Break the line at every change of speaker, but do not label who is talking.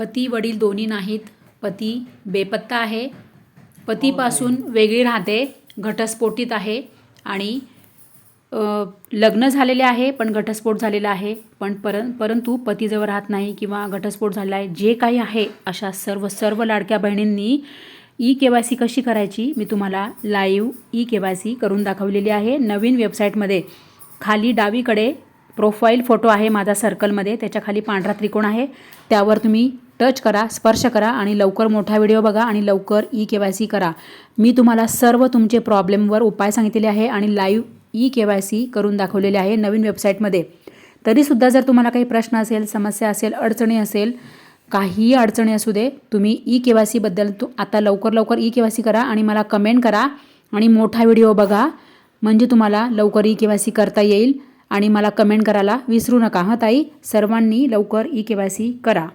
पती वडील दोन्ही नाहीत. पती बेपत्ता आहे. पतीपासून वेगळी राहते घटस्फोटीत आहे आणि लग्न झालेले आहे पण घटस्फोट झालेला आहे. पण पर परंतु पतीजवळ राहत नाही किंवा घटस्फोट झालेला आहे. जे काही आहे अशा सर्व सर्व लाडक्या बहिणींनी ई के वाय सी कशी करायची मी तुम्हाला live e K Y C करून दाखवलेली आहे. नवीन वेबसाईटमध्ये खाली डावीकडे प्रोफाईल फोटो आहे माझा सर्कलमध्ये. त्याच्याखाली पांढरा त्रिकोण आहे. त्यावर तुम्ही टच करा स्पर्श करा आणि लवकर मोठा व्हिडिओ बघा आणि लवकर ई के वाय सी करा. मी तुम्हाला सर्व तुमचे प्रॉब्लेमवर उपाय सांगितलेले आहे आणि live e K Y C करून दाखवलेले आहे नवीन वेबसाईटमध्ये. तरीसुद्धा जर तुम्हाला काही प्रश्न असेल समस्या असेल अडचणी असेल काहीही अडचणी असू दे तुम्ही ई के वाय सीबद्दल तू आता लवकर लवकर ई के वाय सी करा आणि मला कमेंट करा आणि मोठा व्हिडिओ बघा. म्हणजे तुम्हाला लवकर ई के वाय सी करता येईल आणि मला कमेंट करायला विसरू नका. हां ताई? सर्वांनी लवकर ई के वाय सी करा.